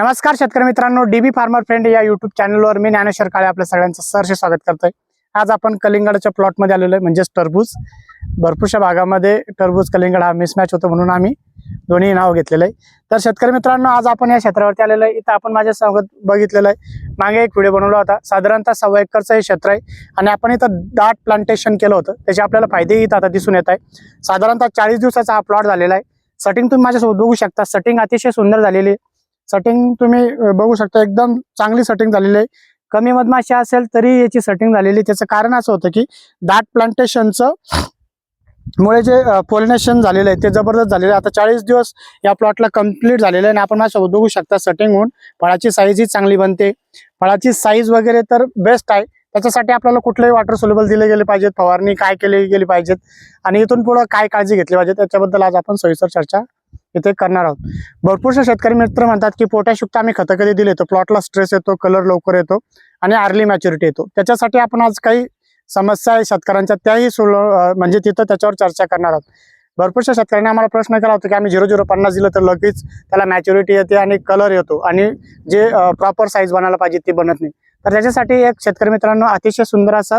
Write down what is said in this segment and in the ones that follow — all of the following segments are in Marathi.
नमस्कार शेतकरी मित्रांनो डीबी फार्मर फ्रेंड या युट्यूब चॅनलवर मी ज्ञानेश्वर काळे आपल्या सगळ्यांचं सहर्ष स्वागत करतोय. आज आपण कलिंगडाच्या प्लॉटमध्ये आलेलो आहे म्हणजेच टरबूज. भरपूरशा भागामध्ये टरबूज कलिंगड हा मिसमॅच होतो म्हणून आम्ही दोन्ही नाव घेतलेलं आहे. तर शेतकरी मित्रांनो आज आपण या क्षेत्रावरती आलेलो आहे. इथं आपण माझ्या सोबत बघितलेलं आहे. मागे एक व्हिडिओ बनवला होता. साधारणतः सव्वा एकरचं हे क्षेत्र आहे आणि आपण इथं दाट प्लांटेशन केलं होतं. त्याचे आपल्याला फायदेही इथं आता दिसून येत आहे साधारणतः चाळीस दिवसाचा हा प्लॉट झालेला आहे. सटिंग तुम्ही माझ्यासोबत बघू शकता. सटिंग अतिशय सुंदर झालेली आहे. सटिंग तुम्ही बघू शकता एकदम चांगली सटिंग झालेली आहे. कमी मधमाशी असेल तरी याची सटिंग झालेली. आहे. त्याचं कारण असं होतं की दाट प्लांटेशनचं मुळे जे पोलिनेशन झालेलं आहे ते जबरदस्त झालेलं आहे. आता चाळीस दिवस या प्लॉटला कंप्लीट झालेलं आहे आणि आपण माझ्यासोबत बघू शकता सटिंग होऊन फळाची साईज ही चांगली बनते. फळाची साईज वगैरे तर बेस्ट आहे. त्याच्यासाठी आपल्याला कुठलेही वॉटर सोल्युबल दिले गेले पाहिजेत फवारणी काय केली गेली पाहिजेत आणि इथून पुढं काय काळजी घेतली पाहिजे त्याच्याबद्दल आज आपण सविस्तर चर्चा इथे करणार आहोत. भरपूरसे शेतकरी मित्र म्हणतात की पोटॅशयुक्त आम्ही खतं कधी दिले तर प्लॉटला स्ट्रेस येतो कलर लवकर येतो आणि अर्ली मॅच्युरिटी येतो. त्याच्यासाठी आपण आज काही समस्या आहे शेतकऱ्यांच्या त्याही सोल म्हणजे तिथं त्याच्यावर चर्चा करणार आहोत. भरपूरशा शेतकऱ्यांनी आम्हाला प्रश्न केला होता की आम्ही झिरो झिरो पन्नास दिलं तर लगेच त्याला मॅच्युरिटी येते आणि कलर येतो आणि जे प्रॉपर साईज बनायला पाहिजे ती बनत नाही. तर त्याच्यासाठी एक शेतकरी मित्रांनो अतिशय सुंदर असा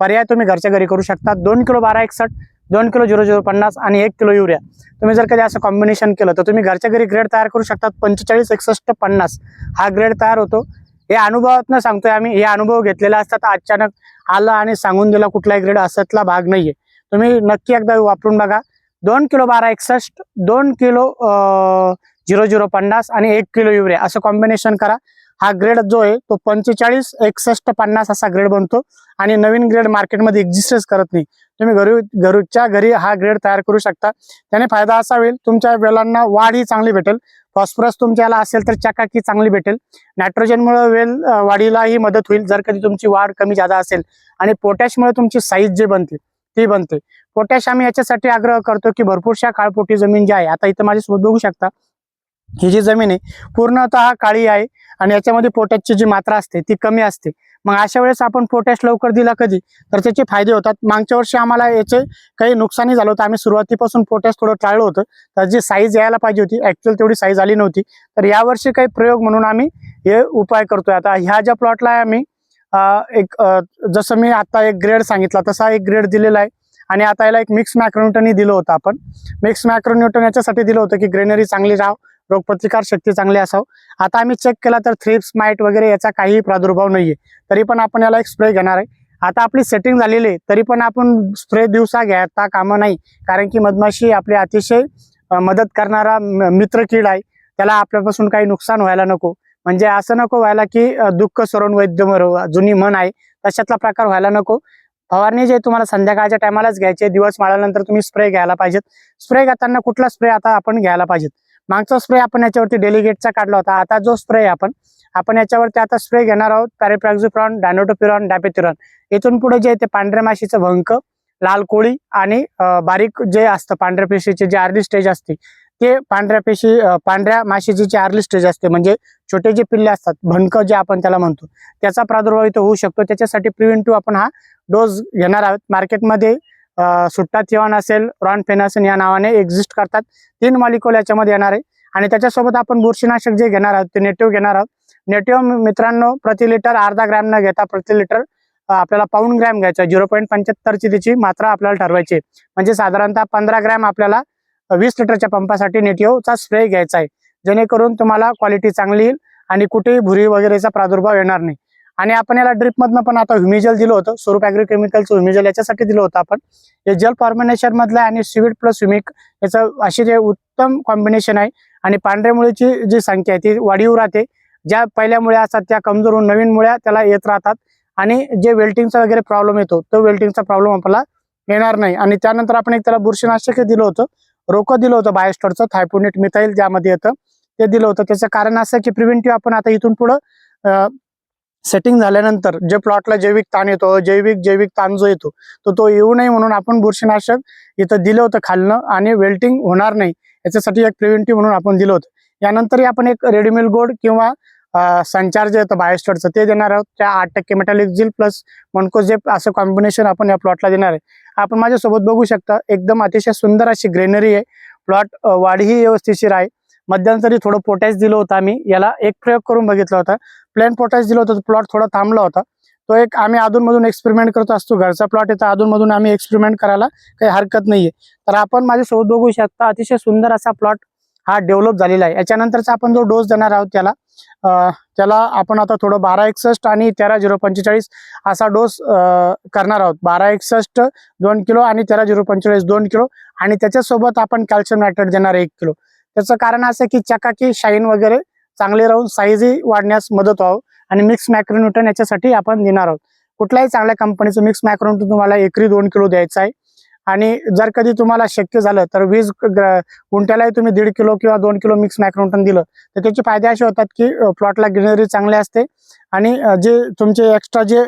पर्याय तुम्ही घरच्या घरी करू शकता. दोन किलो बारा एकसठ दोन किलो झिरो झिरो पन्नास आणि एक किलो युरिया. तुम्ही जर कधी असं कॉम्बिनेशन केलं तर तुम्ही घरच्या घरी ग्रेड तयार करू शकतात पंचेचाळीस एकसष्ट पन्नास. हा ग्रेड तयार होतो. हे अनुभवातनं सांगतोय आम्ही. हे अनुभव घेतलेले असतात. अचानक आला आणि सांगून दिला कुठलाही ग्रेड असतला भाग नाहीये. तुम्ही नक्की एकदा वापरून बघा. दोन किलो बारा एकसष्ट दोन किलो झिरो झिरो पन्नास आणि एक किलो युरिया. असं कॉम्बिनेशन करा. हा ग्रेड जो आहे तो पंचेचाळीस एकसष्ट पन्नास असा ग्रेड बनतो. आणि नवीन ग्रेड मार्केटमध्ये एक्झिस्टच करत नाही. तुम्ही घरी घरच्या घरी हा ग्रेड तयार करू शकता. त्याने फायदा असा होईल तुमच्या वेलांना वाढ ही चांगली भेटेल. फॉस्फरस तुमच्याला असेल तर चकाकी चांगली भेटेल. नायट्रोजनमुळे वेल वाढीलाही मदत होईल जर कधी तुमची वाढ कमी जादा असेल. आणि पोटॅशमुळे तुमची साईज जे बनते ती बनते. पोटॅश आम्ही याच्यासाठी आग्रह करतो की भरपूरशा काळपोटी जमीन जी आहे आता इथं माझ्यासोबत बघू शकता. ही जी जमीन आहे पूर्णतः काळी आहे आणि याच्यामध्ये पोटॅशची जी मात्रा असते ती कमी असते. मग अशा वेळेस आपण पोटॅश लवकर दिला कधी तर त्याचे फायदे होतात. मागच्या वर्षी आम्हाला याचे काही नुकसानी झालं होतं. आम्ही सुरुवातीपासून पोटॅश थोडं टाळलं होतं. तर जी साईज यायला पाहिजे होती ॲक्च्युअल तेवढी साईज आली नव्हती. तर यावर्षी काही प्रयोग म्हणून आम्ही हे उपाय करतोय. आता ह्या ज्या प्लॉटला आम्ही एक जसं मी आता एक ग्रेड सांगितला तसा एक ग्रेड दिलेला आहे. आणि आता याला एक मिक्स मॅक्रोन्युटनही दिलं होतं आपण. मिक्स मॅक्रोन्युटन याच्यासाठी दिलं होतं की ग्रेनरी चांगली राहावं. रोगप्रतिकार शक्ती चांगली असावं. आता आम्ही चेक केला तर थ्रिप्स माईट वगैरे याचा काही प्रादुर्भाव नाहीये. तरी पण आपण याला एक स्प्रे घेणार आहे. आता आपली सेटिंग झालेली आहे तरी पण आपण स्प्रे दिवसा घ्यायता कामं नाही. कारण की मधमाशी आपली अतिशय मदत करणारा मित्र कीड आहे. त्याला आपल्यापासून काही नुकसान व्हायला नको. म्हणजे असं नको व्हायला की दुःख सरून वैद्य मरो जुनी म्हण आहे. तशातला प्रकार व्हायला नको. फवारणी जे तुम्हाला संध्याकाळच्या टायमालाच घ्यायचे दिवस माळल्यानंतर तुम्ही स्प्रे घ्यायला पाहिजेत. स्प्रे घेताना कुठला स्प्रे आता आपण घ्यायला पाहिजेत? मागचा स्प्रे आपण याच्यावरती डेलिगेटचा काढला होता. आता जो स्प्रे आपण आपण याच्यावरती आता स्प्रे घेणार आहोत पॅरेप्रॅक्झुप्रॉन डॅनोटोपिरॉन डॅपेथिरॉन इथून पुढे जे ते पांढऱ्या माशीचं भंक लाल कोळी आणि बारीक जे असतं पांढऱ्या पेशीचे जे अर्ली स्टेज असते ते पांढऱ्या पेशी पांढऱ्या माशीची जी अर्ली स्टेज असते म्हणजे छोटे जे पिल्ले असतात भंक जे आपण त्याला म्हणतो त्याचा प्रादुर्भाव इथं होऊ शकतो. त्याच्यासाठी प्रिव्हेंटिव्ह आपण हा डोस घेणार आहोत. मार्केटमध्ये सुट्टा तिवान असेल रॉन फेनासन या नावाने एक्झिस्ट करतात. तीन मॉलिक्युल याच्यामध्ये येणार आहे. आणि त्याच्यासोबत आपण बुरशीनाशक जे घेणार आहोत ते नेटिव्ह घेणार आहोत. नेटिव्ह मित्रांनो प्रति लिटर अर्धा ग्रॅम न घेता प्रति लिटर आपल्याला पाऊंड ग्रॅम घ्यायचा झिरो पॉईंट पंच्याहत्तरची त्याची मात्रा आपल्याला ठरवायची म्हणजे साधारणतः पंधरा ग्रॅम आपल्याला वीस लिटरच्या पंपासाठी नेटिव्हचा स्प्रे घ्यायचा आहे. जेणेकरून तुम्हाला क्वालिटी चांगली येईल आणि कुठेही भुरी वगैरेचा प्रादुर्भाव येणार नाही. आणि आपण याला ड्रिपमधनं पण आता ह्युमिजल दिलं होतं. स्वरूप ॲग्रिकेमिकलचं ह्युमिजल याच्यासाठी दिलं होतं आपण. हे जल फॉर्मिनेशन मधलं आहे आणि सिविड प्लस ह्युमिक याचं अशी जे उत्तम कॉम्बिनेशन आहे. आणि पांढऱ्या मुळीची जी संख्या आहे ती वाढीव राहते. ज्या पहिल्या मुळ्या असतात त्या कमजोर होऊन नवीन मुळ्या त्याला येत राहतात. आणि जे वेल्टिंगचा वगैरे प्रॉब्लेम येतो तो वेल्टिंगचा प्रॉब्लेम आपल्याला येणार नाही. आणि त्यानंतर आपण एक त्याला बुरशीनाशक दिलं होतं. रोकं दिलं होतं बायोस्टरचं थायपोनेट मिथाईल ज्यामध्ये येतं ते दिलं होतं. त्याचं कारण असं की प्रिव्हेंटिव्ह आपण आता इथून पुढं सेटिंग झाल्यानंतर जे प्लॉटला जैविक ताण येतो जैविक जैविक ताण जो येतो तो तो येऊ नये म्हणून आपण बुरशीनाशक इथं दिलं होतं खालनं आणि वेल्टिंग होणार नाही. याच्यासाठी एक प्रिव्हेंटिव्ह म्हणून आपण दिलं होतं. यानंतरही आपण एक रेडीमेल गोड किंवा संचार जे येतं बायोस्टरचं ते देणार आहोत. त्या आठ टक्के मेटॅलिक्झिल प्लस मणकोजेप असं कॉम्बिनेशन आपण या प्लॉटला देणार आहे. आपण माझ्यासोबत बघू शकता एकदम अतिशय सुंदर अशी ग्रेनरी आहे. प्लॉट वाढीही व्यवस्थिशीर आहे. मध्यंतरी थोडं पोटॅश दिलं होतं आम्ही. याला एक प्रयोग करून बघितला होता. प्लेन पोटॅश दिलं होतं प्लॉट थोडा थांबला होता. तो एक आम्ही अधूनमधून एक्सपेरिमेंट करत असतो. घरचा प्लॉट येतो अधूनमधून आम्ही एक्सपेरिमेंट करायला काही हरकत नाहीये. तर आपण माझ्यासोबत बघू शकता अतिशय सुंदर असा प्लॉट हा डेव्हलप झालेला आहे. याच्यानंतरचा आपण जो डोस देणार आहोत त्याला त्याला आपण आता थोडं बारा एकसष्ट आणि तेरा झिरो पंचेचाळीस असा डोस करणार आहोत. बारा एकसष्ट दोन किलो आणि तेरा झिरो पंचेचाळीस दोन किलो आणि त्याच्यासोबत आपण कॅल्शियम नायट्रेट देणार एक किलो. त्याचं कारण असं की चकाकी शाईन वगैरे चांगले राहून साईजही वाढण्यास मदत व्हावं आणि मिक्स मॅक्रोन्युटन याच्यासाठी आपण देणार आहोत. कुठल्याही चांगल्या कंपनीचं मिक्स मॅक्रोन्युटन तुम्हाला एकरी दोन किलो द्यायचं आहे. आणि जर कधी तुम्हाला शक्य झालं तर वीज गुंट्यालाही तुम्ही दीड किलो किंवा दोन किलो मिक्स मॅक्रोन्युटन दिलं तर त्याचे फायदे असे होतात की प्लॉटला ग्रीनरी चांगली असते आणि जे तुमचे एक्स्ट्रा जे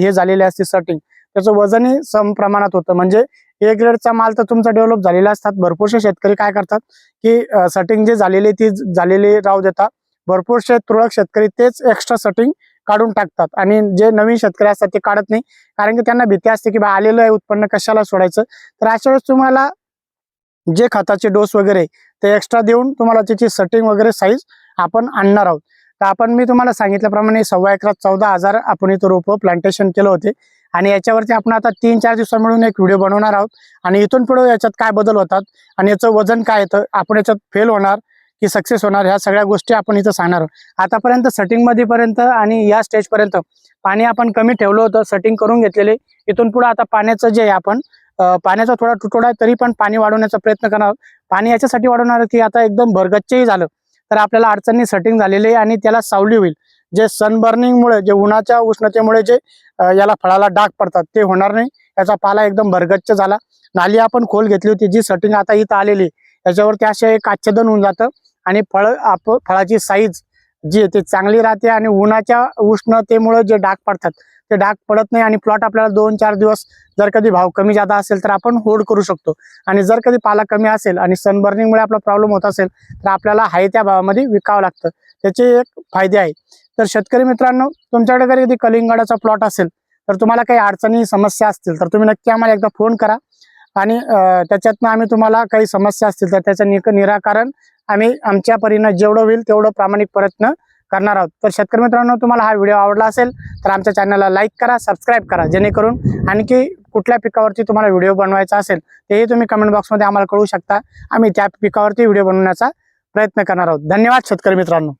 हे झालेले असते सटिंग त्याचं वजनही सम प्रमाणात होतं. म्हणजे ए ग्रेडचा माल तर तुमचा डेव्हलप झालेला असतात. भरपूरसे शेतकरी काय करतात की सटिंग जे झालेली ती झालेली राहू देतात. भरपूरसे तुरळक शेतकरी तेच एक्स्ट्रा सटिंग काढून टाकतात. आणि जे नवीन शेतकरी असतात ते काढत नाही. कारण की त्यांना भीती असते की बा आलेलं आहे उत्पन्न कशाला सोडायचं? तर अशा वेळेस तुम्हाला जे खताचे डोस वगैरे ते एक्स्ट्रा देऊन तुम्हाला त्याची सटिंग वगैरे साईज आपण आणणार आहोत. तर आपण मी तुम्हाला सांगितल्याप्रमाणे सव्वा एकरात चौदा हजार आपण इथं रोपं प्लांटेशन केलं होते. आणि याच्यावरती आपण आता तीन चार दिवसा मिळून एक व्हिडिओ बनवणार आहोत. आणि इथून पुढे याच्यात काय बदल होतात आणि याचं वजन काय येतं आपण याच्यात फेल होणार की सक्सेस होणार ह्या सगळ्या गोष्टी आपण इथं सांगणार आहोत. आतापर्यंत सटिंगमध्ये पर्यंत आणि या स्टेज पर्यंत पाणी आपण कमी ठेवलं होतं सटिंग करून घेतलेले. इथून पुढे आता पाण्याचं जे आहे आपण पाण्याचा थोडा तुटवडा आहे तरी पण पाणी वाढवण्याचा प्रयत्न करणार आहोत. पाणी याच्यासाठी वाढवणार की आता एकदम भरगच्चही झालं. तर आपल्याला अडचणी सेटिंग झालेली आहे आणि त्याला सावली होईल. जे सनबर्निंगमुळे जे उन्हाच्या उष्णतेमुळे जे याला फळाला डाग पडतात ते होणार नाही. याचा पाला एकदम भरगच्च झाला. नाली आपण खोल घेतली होती जी सेटिंग आता इथं आलेली आहे, याच्यावरती असे एक आच्छादन होऊन जातं आणि फळ आप फळाची साईज जी आहे ती चांगली राहते आणि उन्हाच्या उष्णतेमुळे जे डाग पडतात ते डाग पडत नाही आणि प्लॉट आपल्याला दोन चार दिवस जर कधी भाव कमी जादा असेल तर आपण होल्ड करू शकतो. आणि जर कधी पाला कमी असेल आणि सनबर्निंगमुळे आपला प्रॉब्लेम होत असेल तर आपल्याला हाय त्या भावामध्ये विकावं लागतं. त्याचे एक फायदे आहे. तर शेतकरी मित्रांनो तुमच्याकडे जर कधी कलिंगडाचा प्लॉट असेल तर तुम्हाला काही अडचणी समस्या असतील तर तुम्ही नक्की आम्हाला एकदा फोन करा. आणि त्याच्यातनं आम्ही तुम्हाला काही समस्या असतील तर त्याचं निक निराकरण आम्ही आमच्या परीनं जेवढं होईल तेवढं प्रामाणिक प्रयत्न करणार आहोत. तर शेतकरी मित्रांनो तुम्हाला हा व्हिडिओ आवडला असेल तर आमच्या चॅनलला लाईक करा सबस्क्राईब करा जेणेकरून आणखी कुठल्या पिकावरती तुम्हाला व्हिडिओ बनवायचा असेल तेही तुम्ही कमेंट बॉक्समध्ये आम्हाला कळू शकता. आम्ही त्या पिकावरती व्हिडिओ बनवण्याचा प्रयत्न करणार आहोत. धन्यवाद शेतकरी मित्रांनो.